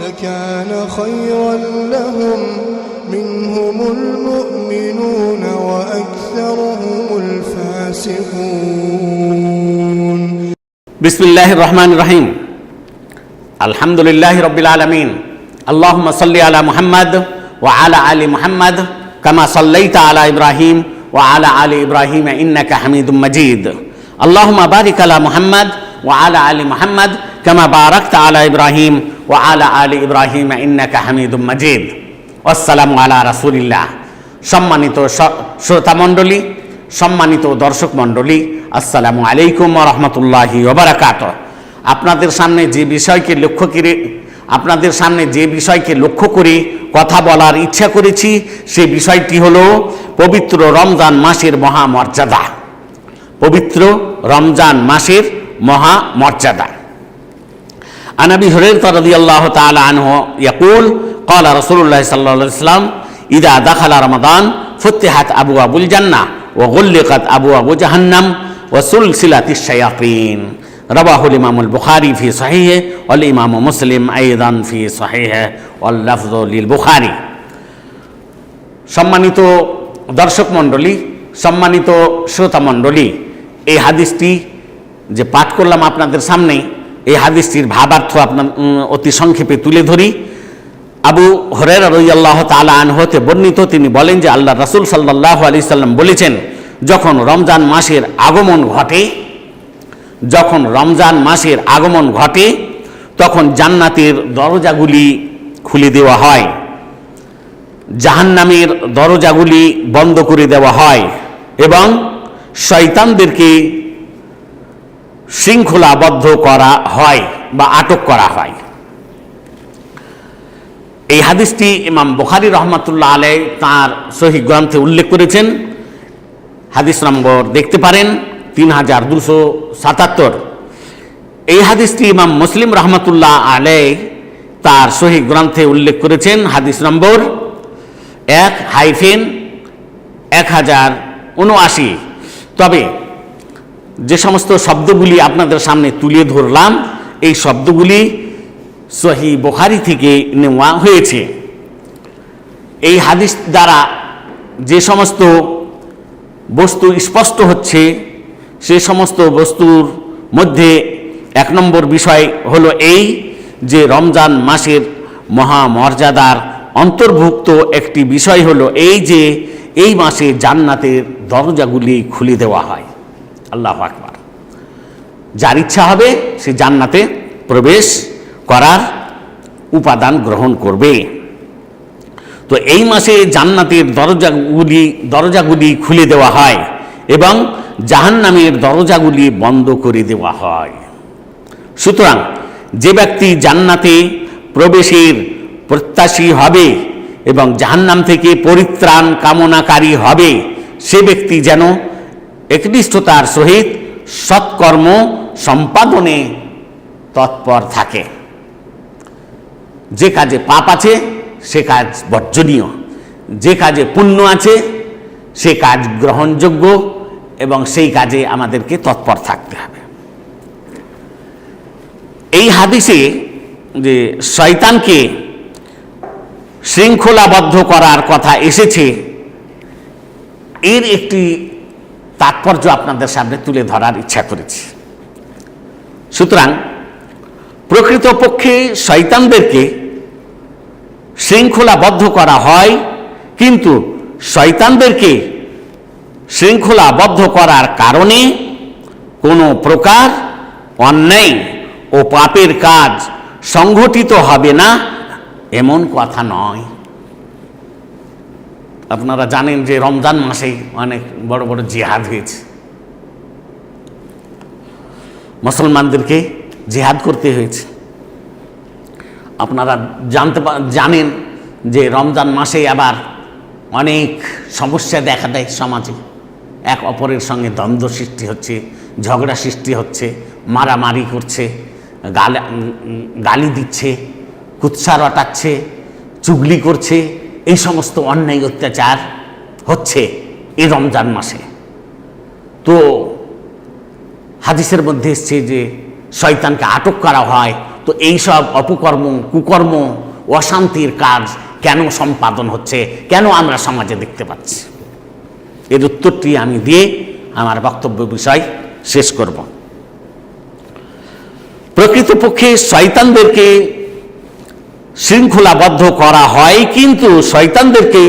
لكان خيرا لهم منهم المؤمنون وأكثرهم الفاسقون. بسم الله الرحمن الرحيم. الحمد لله رب العالمين. اللهم صل على محمد وعلى آل محمد كما صليت على إبراهيم وعلى آل إبراهيم إنك حميد مجيد. اللهم بارك على محمد وعلى آل محمد كما باركت على ابراهيم وعلى ال ابراهيم انك حميد مجيد والسلام على رسول الله সম্মানিত স- শ্রোতা মণ্ডলী সম্মানিত দর্শক মণ্ডলী আসসালামু আলাইকুম রহমতুল্লাহি ওবরাকাত আপনাদের সামনে যে বিষয়কে লক্ষ্য করে আপনাদের সামনে যে বিষয়কে লক্ষ্য করে কথা বলার ইচ্ছা করেছি সেই বিষয়টি হলো পবিত্র রমজান মাসের মহামর্যাদা পবিত্র রমজান মাসের মহামর্যাদা عن ابي هريره رضي الله تعالى عنه يقول قال رسول الله صلى الله عليه وسلم اذا دخل رمضان فتحت ابواب الجنه وغلقت ابواب جهنم وسلسله الشياطين رواه الامام البخاري في صحيحه والامام مسلم ايضا في صحيحه واللفظ للبخاري সম্মানিত দর্শক মণ্ডলী সম্মানিত শ্রোতা মণ্ডলী এই হাদিসটি যে পাঠ করলাম আপনাদের সামনে এই হাদিসটির ভাবার্থ আপনার অতি সংক্ষেপে তুলে ধরি। আবু হরের রইয়াল্লাহ তালা আন হতে বর্ণিত, তিনি বলেন যে আল্লাহ রাসুল সাল্লাহ আলি সাল্লাম বলেছেন, যখন রমজান মাসের আগমন ঘটে, যখন রমজান মাসের আগমন ঘটে, তখন জান্নাতের দরজাগুলি খুলে দেওয়া হয়। জাহান্নামের দরজাগুলি বন্ধ করে দেওয়া হয় এবং শয়তানদেরকে শৃঙ্খলাবদ্ধ করা হয় বা আটক করা হয়। এই হাদিসটি ইমাম বুখারি রহমতুল্লাহ আলাই তাঁর সহি গ্রন্থে উল্লেখ করেছেন। হাদিস নম্বর দেখতে পারেন, তিন হাজার দুশো সাতাত্তর। এই হাদিসটি ইমাম মুসলিম রহমতুল্লাহ আলাই তার সহি গ্রন্থে উল্লেখ করেছেন। হাদিস নম্বর এক হাইফেন এক হাজার উনআশি। তবে যে সমস্ত শব্দগুলি আপনাদের সামনে তুলে ধরলাম, এই শব্দগুলি সহি বোখারি থেকে নেওয়া হয়েছে। এই হাদিস দ্বারা যে সমস্ত বস্তু স্পষ্ট হচ্ছে, সে সমস্ত বস্তুর মধ্যে এক নম্বর বিষয় হলো এই যে রমজান মাসের মহামর্যাদার অন্তর্ভুক্ত একটি বিষয় হলো এই যে এই মাসে জান্নাতের দরজাগুলি খুলে দেওয়া হয়। আল্লাহ আকবার। যার ইচ্ছা হবে সে জান্নাতে প্রবেশ করার উপাদান গ্রহণ করবে। তো এই মাসে জান্নাতের দরজাগুলি দরজাগুলি খুলে দেওয়া হয় এবং জাহান্নামের দরজাগুলি বন্ধ করে দেওয়া হয়। সুতরাং যে ব্যক্তি জান্নাতে প্রবেশের প্রত্যাশী হবে এবং জাহান্নাম থেকে পরিত্রাণ কামনাকারী হবে, সে ব্যক্তি যেন একনিষ্ঠতার সহিত সৎকর্ম সম্পাদনে তৎপর থাকে। যে কাজে পাপ আছে, সে কাজ বর্জনীয়। যে কাজে পুণ্য আছে, সে কাজ গ্রহণযোগ্য এবং সেই কাজে আমাদেরকে তৎপর থাকতে হবে। এই হাদিসে যে শয়তানকে শৃঙ্খলাবদ্ধ করার কথা এসেছে, এর একটি তাৎপর্য আপনাদের সামনে তুলে ধরার ইচ্ছা করেছি। সুতরাং প্রকৃতপক্ষে শয়তানদেরকে শৃঙ্খলাবদ্ধ করা হয়, কিন্তু শয়তানদেরকে শৃঙ্খলাবদ্ধ করার কারণে কোনো প্রকার অন্যায় ও পাপের কাজ সংঘটিত হবে না, এমন কথা নয়। আপনারা জানেন যে রমজান মাসে অনেক বড় বড় জিহাদ হয়েছে। মুসলমানদেরকে জিহাদ করতে হয়েছে। আপনারা জানতে জানেন যে রমজান মাসে আবার অনেক সমস্যা দেখা দেয় সমাজে। এক অপরের সঙ্গে দ্বন্দ্ব সৃষ্টি হচ্ছে, ঝগড়া সৃষ্টি হচ্ছে, মারামারি করছে, গালি দিচ্ছে কুৎসা রটাচ্ছে চুগলি করছে এই সমস্ত অন্যায় অত্যাচার হচ্ছে এই রমজান মাসে। তো হাদিসের মধ্যে এসছে যে শয়তানকে আটক করা হয়, তো এই সব অপকর্ম, কুকর্ম, অশান্তির কাজ কেন সম্পাদন হচ্ছে? কেন আমরা সমাজে দেখতে পাচ্ছি? এর উত্তরটি আমি দিয়ে আমার বক্তব্য বিষয় শেষ করব। প্রকৃতপক্ষে শয়তানদেরকে শৃঙ্খলাবদ্ধ করা হয়, কিন্তু শয়তানদেরকে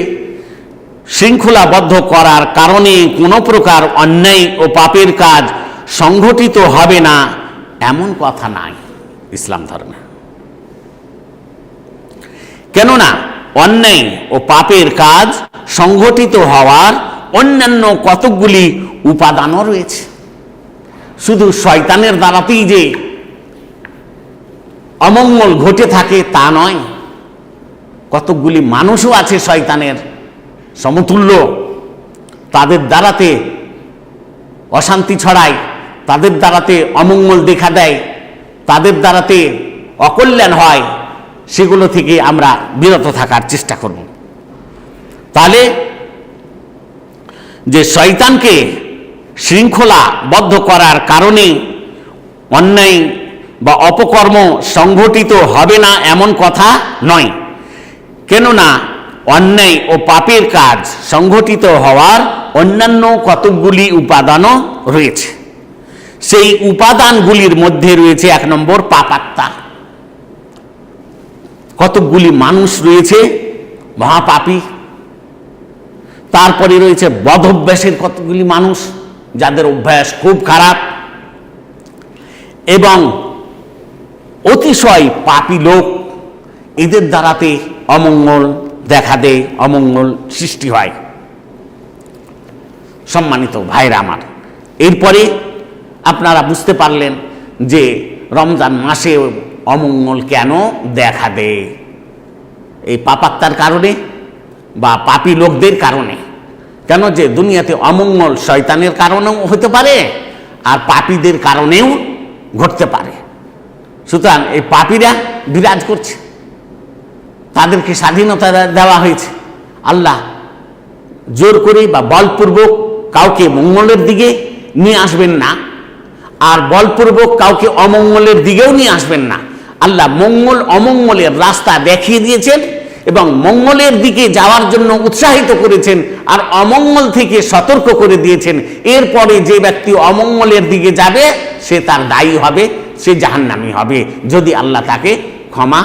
শৃঙ্খলাবদ্ধ করার কারণে কোনো প্রকার অন্যায় ও পাপের কাজ সংঘটিত হবে না, এমন কথা নাই ইসলাম ধর্মে। কেননা অন্যায় ও পাপের কাজ সংঘটিত হওয়ার অন্যান্য কতকগুলি উপাদানও রয়েছে। শুধু শয়তানের দ্বারাতেই যে অমঙ্গল ঘটে থাকে তা নয়। কতকগুলি মানুষও আছে শয়তানের সমতুল্য। তাদের দ্বারাতে অশান্তি ছড়ায়, তাদের দ্বারাতে অমঙ্গল দেখা দেয়, তাদের দ্বারাতে অকল্যাণ হয়, সেগুলো থেকে আমরা বিরত থাকার চেষ্টা করব। তাহলে যে শয়তানকে শৃঙ্খলাবদ্ধ করার কারণে অন্যায় বা অপকর্ম সংঘটিত হবে না এমন কথা নয়। কেননা অন্যায় ও পাপের কাজ সংঘটিত হওয়ার অন্যান্য কতকগুলি উপাদানও রয়েছে। সেই উপাদানগুলির মধ্যে রয়েছে এক নম্বর পাপাত্মা। কতকগুলি মানুষ রয়েছে মহাপাপী। তারপরে রয়েছে বদ অভ্যাসের কতগুলি মানুষ, যাদের অভ্যাস খুব খারাপ। এবং অতিশয় পাপী লোক। এদের দ্বারাতে অমঙ্গল দেখা দেয়, অমঙ্গল সৃষ্টি হয়। সম্মানিত ভাইরা আমার, এরপরে আপনারা বুঝতে পারলেন যে রমজান মাসে অমঙ্গল কেন দেখা দেয়। এই পাপাত্মার কারণে বা পাপী লোকদের কারণে। কেন যে দুনিয়াতে অমঙ্গল শয়তানের কারণেও হতে পারে আর পাপীদের কারণেও ঘটতে পারে। সুতরাং এই পাপীরা বিরাজ করছে। তাদেরকে স্বাধীনতা দেওয়া হয়েছে। আল্লাহ জোর করে বা বলপূর্বক কাউকে মঙ্গলের দিকে নিয়ে আসবেন না, আর বলপূর্বক কাউকে অমঙ্গলের দিকেও নিয়ে আসবেন না। আল্লাহ মঙ্গল অমঙ্গলের রাস্তা দেখিয়ে দিয়েছেন এবং মঙ্গলের দিকে যাওয়ার জন্য উৎসাহিত করেছেন আর অমঙ্গল থেকে সতর্ক করে দিয়েছেন। এরপরে যে ব্যক্তি অমঙ্গলের দিকে যাবে, সে তার দায়ী হবে। সে জাহান্নামি হবে। যদি আল্লাহ তাকে ক্ষমা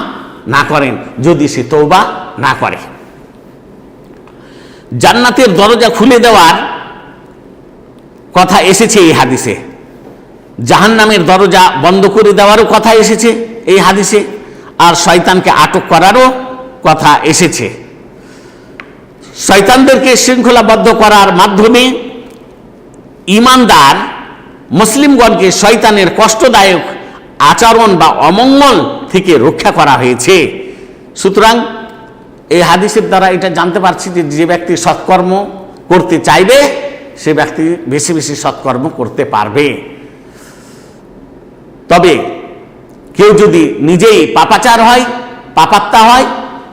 না করেন, যদি সে তৌবা না করে। জান্নাতের দরজা খুলে দেওয়ার কথা এসেছে এই হাদিসে। জাহান্নামের দরজা বন্ধ করে দেওয়ারও কথা এসেছে এই হাদিসে। আর শয়তানকে আটক করারও কথা এসেছে। শয়তানদেরকে শৃঙ্খলাবদ্ধ করার মাধ্যমে ইমানদার মুসলিমগণকে শয়তানের কষ্টদায়ক আচরণ বা অমঙ্গল থেকে রক্ষা করা হয়েছে। সুতরাং এই হাদিসের দ্বারা এটা জানতে পারছি যে যে ব্যক্তি সৎকর্ম করতে চাইবে, সে ব্যক্তি বেশি বেশি সৎকর্ম করতে পারবে। তবে কেউ যদি নিজেই পাপাচার হয়, পাপাত্তা হয়,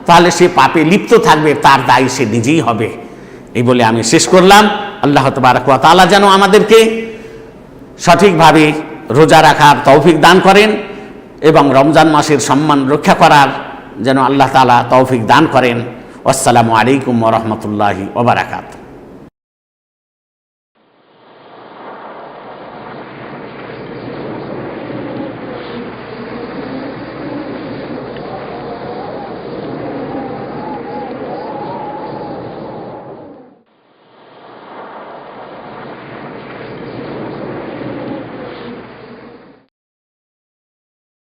তাহলে সে পাপে লিপ্ত থাকবে, তার দায়ী সে নিজেই হবে। এই বলে আমি শেষ করলাম। আল্লাহ তবারক ওয়া যেন আমাদেরকে সঠিকভাবে রোজা রাখার তৌফিক দান করেন এবং রমজান মাসের সম্মান রক্ষা করার যেন আল্লাহ তালা তৌফিক দান করেন। আসসালামু আলাইকুম রহমতুল্লাহি ওবরাকাত